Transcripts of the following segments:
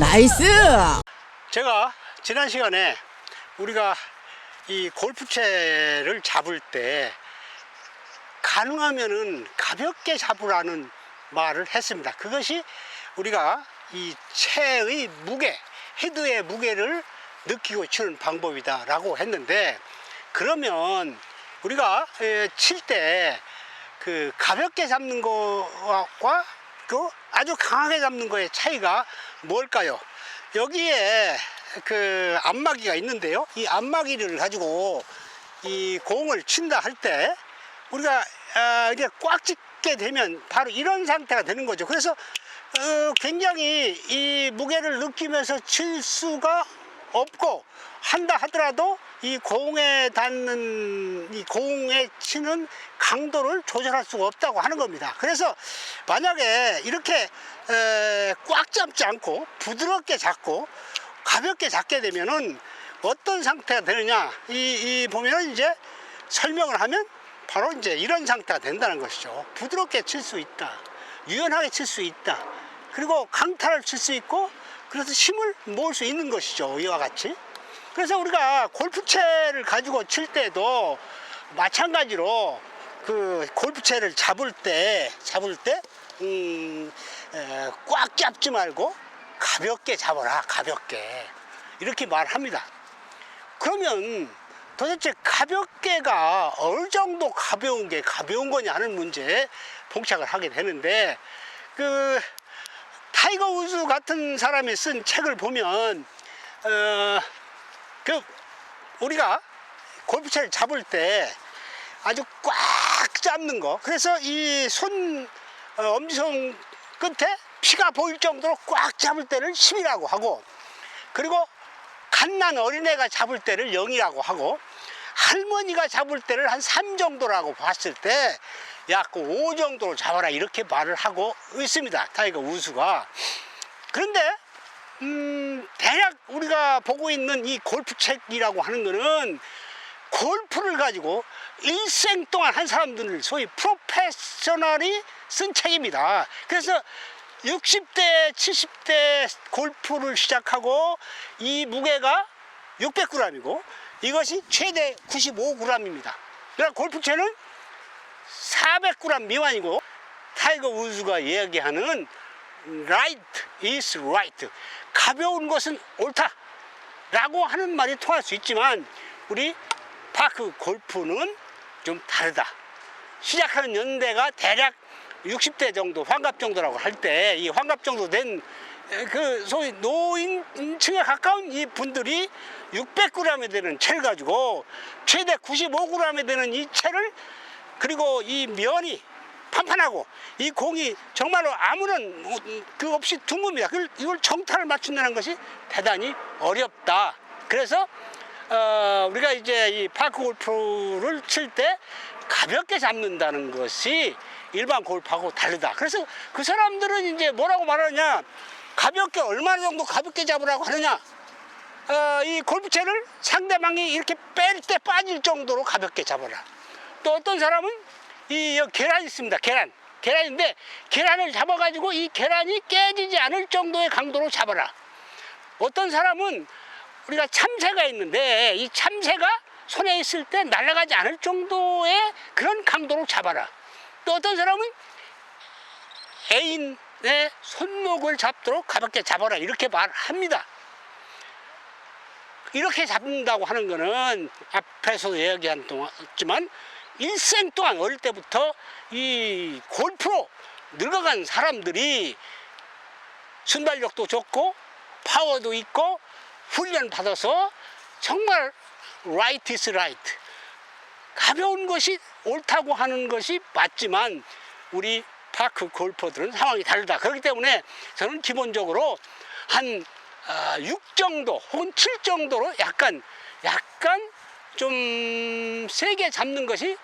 나이스! 제가 지난 시간에 우리가 이 골프채를 잡을 때 가능하면은 가볍게 잡으라는 말을 했습니다. 그것이 우리가 이 채의 무게, 헤드의 무게를 느끼고 치는 방법이다라고 했는데 그러면 우리가 칠 때 그 가볍게 잡는 거 와그 아주 강하게 잡는 거의 차이가 뭘까요? 여기에 그 안마기가 있는데요. 이 안마기를 가지고 이 공을 친다 할 때 우리가 아, 이게 꽉 찢게 되면 바로 이런 상태가 되는 거죠. 그래서 어, 굉장히 이 무게를 느끼면서 칠 수가 없고 한다 하더라도 이 공에 닿는 이 공에 치는 강도를 조절할 수가 없다고 하는 겁니다. 그래서 만약에 이렇게 에, 꽉 잡지 않고 부드럽게 잡고 가볍게 잡게 되면은 어떤 상태가 되느냐 이, 이 보면은 이제 설명을 하면 바로 이제 이런 상태가 된다는 것이죠. 부드럽게 칠 수 있다. 유연하게 칠 수 있다. 그리고 강타를 칠 수 있고 그래서 힘을 모을 수 있는 것이죠. 이와 같이. 그래서 우리가 골프채를 가지고 칠 때도 마찬가지로 그 골프채를 잡을 때 잡을 때 음, 에, 꽉 잡지 말고 가볍게 잡아라 가볍게 이렇게 말합니다. 그러면 도대체 가볍게가 어느 정도 가벼운 게 가벼운 거냐 하는 문제에 봉착을 하게 되는데 그 타이거 우즈 같은 사람이 쓴 책을 보면 어, 그 우리가 골프채를 잡을 때 아주 꽉 잡는 거. 그래서 이 손 엄지손 끝에 피가 보일 정도로 꽉 잡을 때를 10이라고 하고 그리고 갓난 어린애가 잡을 때를 0이라고 하고 할머니가 잡을 때를 한 3 정도라고 봤을 때 약 5 정도로 잡아라 이렇게 말을 하고 있습니다 타이거 우수가 그런데 음, 대략 우리가 보고 있는 이 골프책이라고 하는 거는 골프를 가지고 일생 동안 한 사람들을 소위 프로페셔널이 쓴 책입니다. 그래서 60대, 70대 골프를 시작하고 이 무게가 600g이고 이것이 최대 95g입니다. 그러니까 골프채는 400g 미만이고 타이거 우즈가 이야기하는 right is right. 가벼운 것은 옳다. 라고 하는 말이 통할 수 있지만 우리 파크 골프는 좀 다르다. 시작하는 연대가 대략 60대 정도, 환갑 정도라고 할 때 이 환갑 정도 된 그 소위 노인층에 가까운 이 분들이 600g에 되는 채를 가지고 최대 95g에 되는 이 채를 그리고 이 면이 판판하고 이 공이 정말로 아무런 뭐, 그 없이 둥겁니다. 그걸 이걸 정타를 맞춘다는 것이 대단히 어렵다. 그래서 어, 우리가 이제 이 파크 골프를 칠 때 가볍게 잡는다는 것이 일반 골프하고 다르다. 그래서 그 사람들은 이제 뭐라고 말하냐? 가볍게 얼마나 정도 가볍게 잡으라고 하느냐? 어, 이 골프채를 상대방이 이렇게 뺄 때 빠질 정도로 가볍게 잡아라. 또 어떤 사람은 이 계란 있습니다. 계란. 계란인데 계란을 잡아가지고 이 계란이 깨지지 않을 정도의 강도로 잡아라. 어떤 사람은 우리가 참새가 있는데 이 참새가 손에 있을 때 날아가지 않을 정도의 그런 강도로 잡아라. 또 어떤 사람은 애인의 손목을 잡도록 가볍게 잡아라. 이렇게 말합니다. 이렇게 잡는다고 하는 거는 앞에서도 이야기한 동안 지만 일생 동안 어릴 때부터 이 골프로 늙어간 사람들이 순발력도 좋고 파워도 있고 훈련 받아서 정말 right is right. 가벼운 것이 옳다고 하는 것이 맞지만 우리 파크 골퍼들은 상황이 다르다. 그렇기 때문에 저는 기본적으로 한 6 정도 혹은 7 정도로 약간 약간 좀 세게 잡는 것이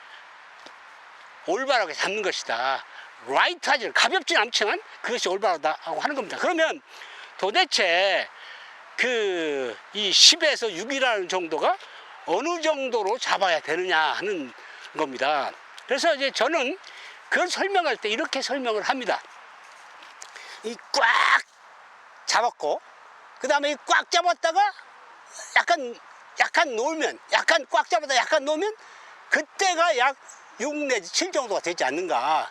올바르게 잡는 것이다. 라이트 하지 가볍진 않지만 그것이 올바르다고 하는 겁니다. 그러면 도대체 그 이 10에서 6이라는 정도가 어느 정도로 잡아야 되느냐 하는 겁니다. 그래서 이제 저는 그걸 설명할 때 이렇게 설명을 합니다. 이 꽉 잡았고 그 다음에 꽉 잡았다가 약간 약간 놀면 약간 꽉 잡았다 약간 놓으면 그때가 약 6 내지 7 정도가 되지 않는가.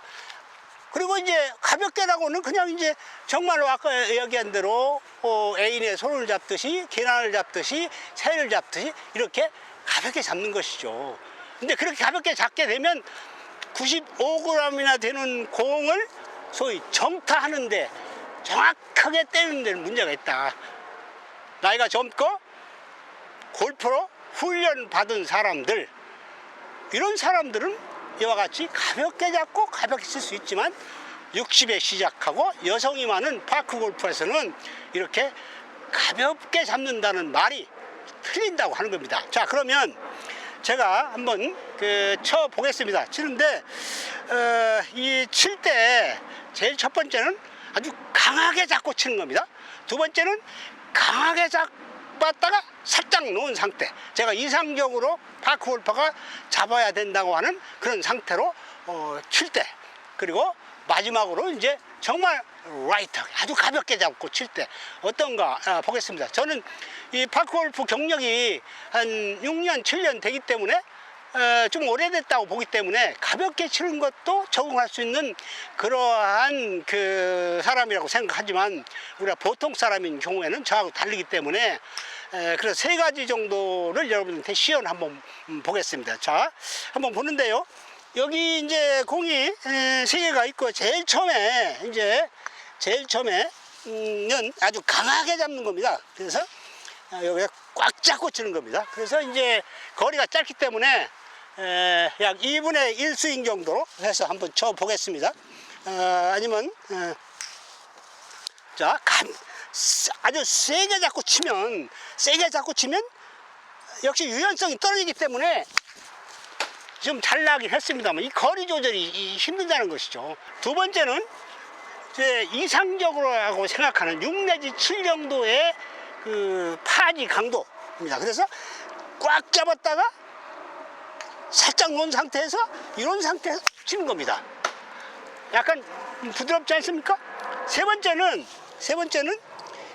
그리고 이제 가볍게라고는 그냥 이제 정말로 아까 이야기한 대로 어, 애인의 손을 잡듯이 계란을 잡듯이 새를 잡듯이 이렇게 가볍게 잡는 것이죠. 근데 그렇게 가볍게 잡게 되면 95g이나 되는 공을 소위 정타하는데 정확하게 때리는 데는 문제가 있다. 나이가 젊고 골프로 훈련 받은 사람들 이런 사람들은 이와 같이 가볍게 잡고 가볍게 칠수 있지만 60에 시작하고 여성이 많은 파크 골프에서는 이렇게 가볍게 잡는다는 말이 틀린다고 하는 겁니다. 자 그러면 제가 한번 그 쳐 보겠습니다. 치는데 어, 이칠 때 제일 첫 번째는 아주 강하게 잡고 치는 겁니다. 두 번째는 강하게 잡 았다가 살짝 놓은 상태. 제가 이상적으로 파크 골퍼가 잡아야 된다고 하는 그런 상태로 어, 칠 때. 그리고 마지막으로 이제 정말 라이트하게 아주 가볍게 잡고 칠 때 어떤가 아, 보겠습니다. 저는 이 파크 골프 경력이 한 6년, 7년 되기 때문에 어, 좀 오래됐다고 보기 때문에 가볍게 치는 것도 적응할 수 있는 그러한 그 사람이라고 생각하지만 우리가 보통 사람인 경우에는 저하고 다르기 때문에 에, 그래서 세 가지 정도를 여러분한테 시연 한번 음, 보겠습니다. 자, 한번 보는데요. 여기 이제 공이 에, 세 개가 있고 제일 처음에 이제 제일 처음에는 아주 강하게 잡는 겁니다. 그래서 아, 여기가 꽉 잡고 치는 겁니다. 그래서 이제 거리가 짧기 때문에 에, 약 2분의 1 스윙 정도로 해서 한번 쳐 보겠습니다. 어, 아니면 어, 자 아주 세게 잡고 치면 세게 잡고 치면 역시 유연성이 떨어지기 때문에 좀 잘 나긴 했습니다만 이 거리 조절이 이 힘들다는 것이죠. 두 번째는 이제 이상적으로 하고 생각하는 6 내지 7 정도의 그 파지 강도입니다. 그래서 꽉 잡았다가 살짝 놓은 상태에서 이런 상태에서 치는 겁니다. 약간 부드럽지 않습니까? 세 번째는 세 번째는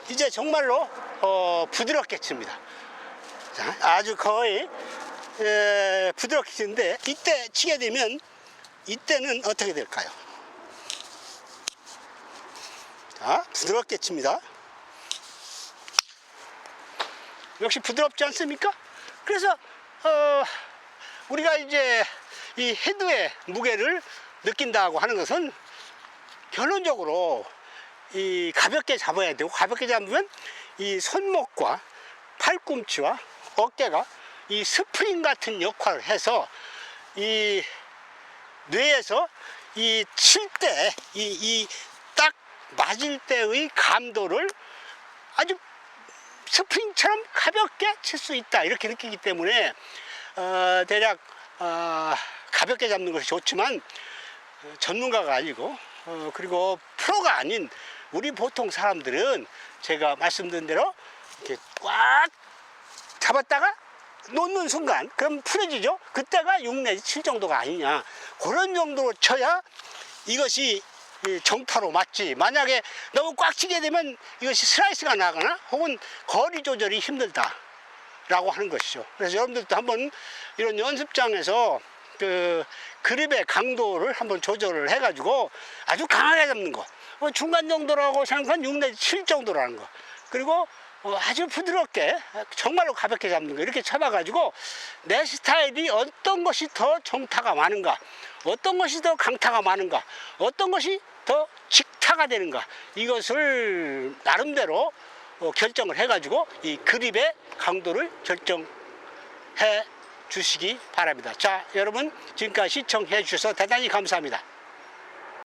이제 정말로 어, 부드럽게 칩니다. 자, 아주 거의 에, 부드럽게 치는데 이때 치게 되면 이때는 어떻게 될까요? 자, 부드럽게 칩니다. 역시 부드럽지 않습니까? 그래서 어, 우리가 이제 이 헤드의 무게를 느낀다고 하는 것은 결론적으로 이 가볍게 잡아야 되고 가볍게 잡으면 이 손목과 팔꿈치와 어깨가 이 스프링 같은 역할을 해서 이 뇌에서 이 칠 때 이 이 딱 맞을 때의 감도를 아주 스프링처럼 가볍게 칠 수 있다. 이렇게 느끼기 때문에 어, 대략 어, 가볍게 잡는 것이 좋지만 어, 전문가가 아니고 어, 그리고 프로가 아닌 우리 보통 사람들은 제가 말씀드린 대로 이렇게 꽉 잡았다가 놓는 순간 그럼 풀어지죠? 그때가 6 내지 7 정도가 아니냐. 그런 정도로 쳐야 이것이 이 정타로 맞지. 만약에 너무 꽉 치게 되면 이것이 슬라이스가 나거나 혹은 거리 조절이 힘들다 라고 하는 것이죠. 그래서 여러분들도 한번 이런 연습장에서 그 그립의 강도를 한번 조절을 해 가지고 아주 강하게 잡는 거. 어, 중간 정도라고 생각한 6 내지 7 정도라는 거. 그리고 어, 아주 부드럽게 정말로 가볍게 잡는 거. 이렇게 잡아 가지고 내 스타일이 어떤 것이 더 정타가 많은가 어떤 것이 더 강타가 많은가 어떤 것이 더 직타가 되는가 이것을 나름대로 어, 결정을 해 가지고 이 그립의 강도를 결정해 주시기 바랍니다. 자 여러분 지금까지 시청해 주셔서 대단히 감사합니다